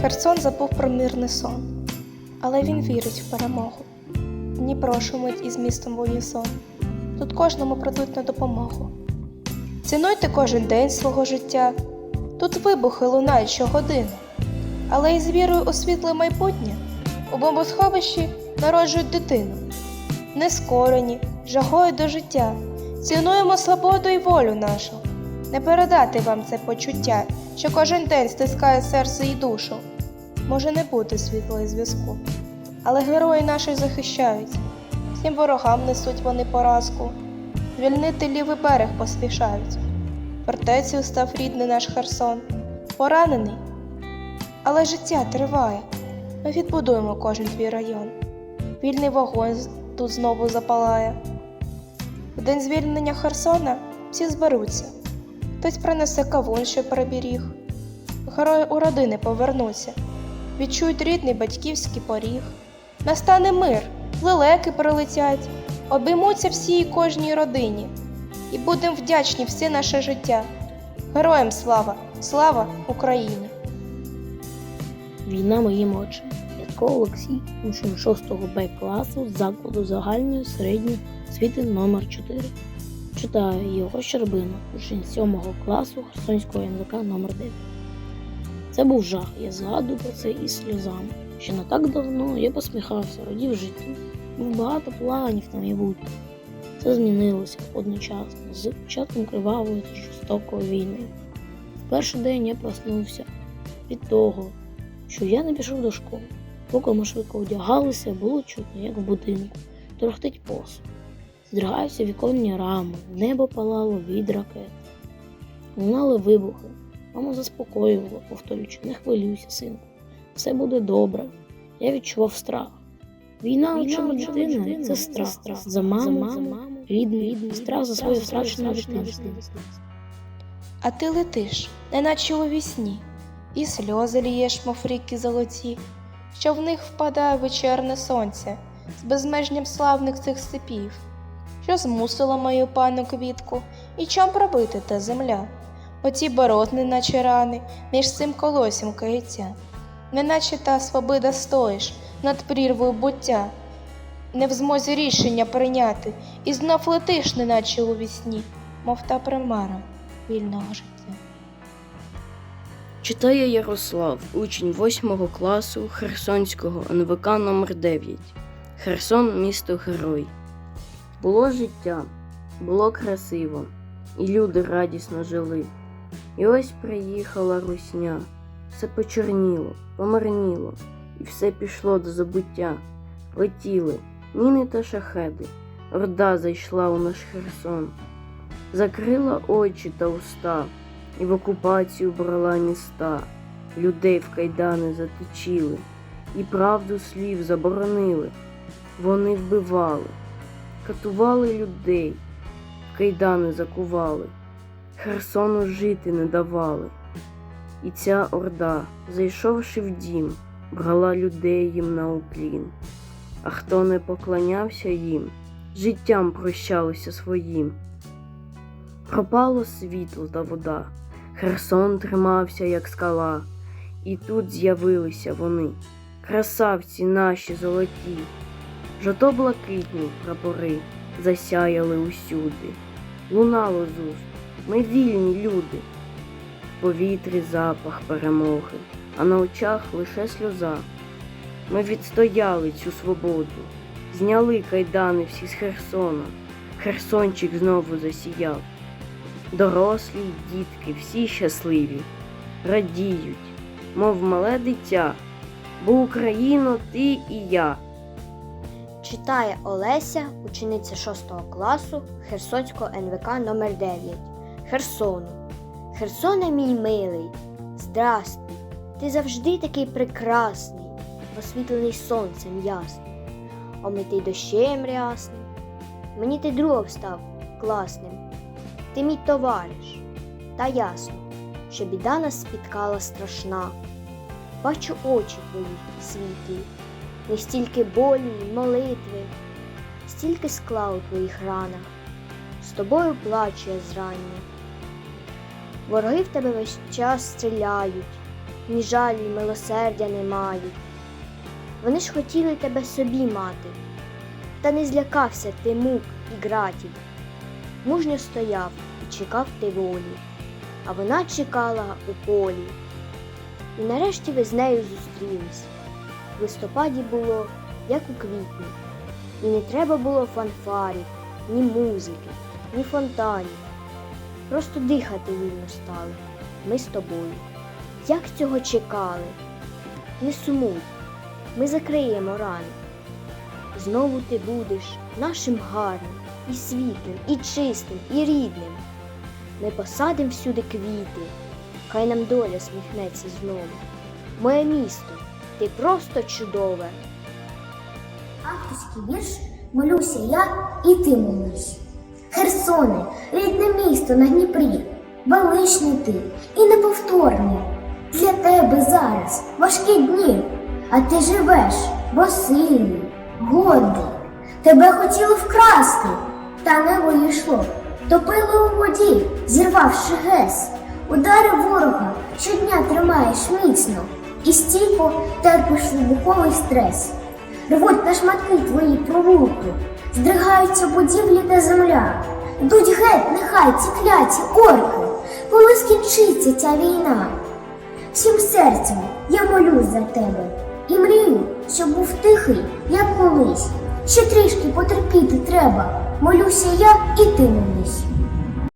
Херсон забув про мирний сон, але він вірить в перемогу. Дніпро шумить із містом в унісон. Тут кожному прийдуть на допомогу. Цінуйте кожен день свого життя. Тут вибухи лунають щогодини, але із вірою у світле майбутнє у бомбосховищі народжують дитину. Нескорені, жагою до життя. Цінуємо свободу і волю нашу. Не передати вам це почуття, що кожен день стискає серце і душу. Може не бути світла і зв'язку, але герої наші захищають, всім ворогам несуть вони поразку, звільнити лівий берег поспішають. Фортецею став рідний наш Херсон, поранений, але життя триває. Ми відбудуємо кожен твій район. Вільний вогонь тут знову запалає. В день звільнення Херсона всі зберуться. Хтось принесе кавун, що переберіг. Герої у родини повернуться, відчують рідний батьківський поріг. Настане мир, лелеки прилетять, обіймуться всій кожній родині, і будемо вдячні все наше життя. Героям слава! Слава Україні! Війна моїм очам. Ятко Олексій, учень 6 Б класу закладу загальної середньої освіти номер 4 Читаю його Щербина, учень 7 класу Херсонського НВК номер 9 Це був жах. Я згадую про це із сльозами. Ще не так давно я посміхався, радів життю. Був багато планів на майбутнє. Все змінилося одночасно з початком кривавої та жорстокої війни. В перший день я проснувся від того, що я не пішов до школи. Поки ми швидко одягалися, було чутно, як в будинку, торохтить посуд. Здригаються віконні рами, небо палало від ракет. Лунали вибухи. Мама заспокоювала, повторюючи, не хвилюйся, синку, все буде добре. Я відчував страх. Війна чому дитини це страх. За маму, за маму, рідний, рідний, страх за своє втрачене дитинство. А ти летиш, неначе у вісні, і сльози лієш, мов ріки золоті, що в них впадає вечірне сонце з безмежнім славних цих степів, що змусило мою пану квітку, і чом пробити та земля. Оці боротни, наче рани, між цим колосям каяття, неначе та свобода стоїш над прірвою буття, не в змозі рішення прийняти, і знов летиш, неначе у вісні, мов та примара вільного життя. Читає Ярослав, учень 8 класу Херсонського НВК номер 9 Херсон місто герой. Було життя, було красиво, і люди радісно жили. І ось приїхала русня, все почорніло, помарніло, і все пішло до забуття. Летіли міни та шахеди, орда зайшла у наш Херсон, закрила очі та уста і в окупацію брала міста, людей в кайдани заточили, і правду слів заборонили. Вони вбивали, катували людей, в кайдани закували, Херсону жити не давали. І ця орда, зайшовши в дім, брала людей їм на уклін. А хто не поклонявся їм, життям прощалися своїм. Пропало світло та вода, Херсон тримався, як скала, і тут з'явилися вони, красавці наші золоті, жовто-блакитні прапори засяяли усюди. Лунало з уст, ми вільні люди, в повітрі запах перемоги, а на очах лише сльоза. Ми відстояли цю свободу, зняли кайдани всі з Херсона, Херсончик знову засіяв. Дорослі й дітки, всі щасливі, радіють, мов мале дитя, бо Україно, ти і я. Читає Олеся, учениця 6 класу Херсонського НВК номер 9 Херсону. Херсоне мій милий, здрастуй, ти завжди такий прекрасний, освітлений сонцем ясним, омитий дощем рясним. Мені ти другом став класним, ти мій товариш, та ясно, що біда нас спіткала страшна. Бачу очі твої світлі, не стільки болі й молитви, стільки скла у твоїх ранах, з тобою плачу я зрання. Вороги в тебе весь час стріляють, ні жалю, ні милосердя не мають. Вони ж хотіли тебе собі мати, та не злякався ти мук і ґратів. Мужньо стояв і чекав ти волі, а вона чекала у полі. І нарешті ви з нею зустрілись. В листопаді було, як у квітні, і не треба було фанфарів, ні музики, ні фонтанів. Просто дихати вільно стали. Ми з тобою. Як цього чекали? Не сумуй, ми закриємо рани. Знову ти будеш нашим гарним, і світлим, і чистим, і рідним. Ми посадим всюди квіти, хай нам доля сміхнеться знову. Моє місто, ти просто чудове. Авторський вірш молюся я і ти молись. Херсоне, рідне місто на Дніпрі, величний ти і неповторний. Для тебе зараз важкі дні, а ти живеш, бо сильний, годний. Тебе хотіли вкрасти, та не вийшло. Топили у воді, зірвавши гес. Удари ворога щодня тримаєш міцно, і стійко терпиш вибуховий стрес. Рвуть на шматки твої провулки, здригаються будівлі та земля. Йдуть геть, нехай ці кляті орки, коли скінчиться ця війна. Всім серцем я молюсь за тебе і мрію, щоб був тихий, як колись. Ще трішки потерпіти треба. Молюся я і ти молись.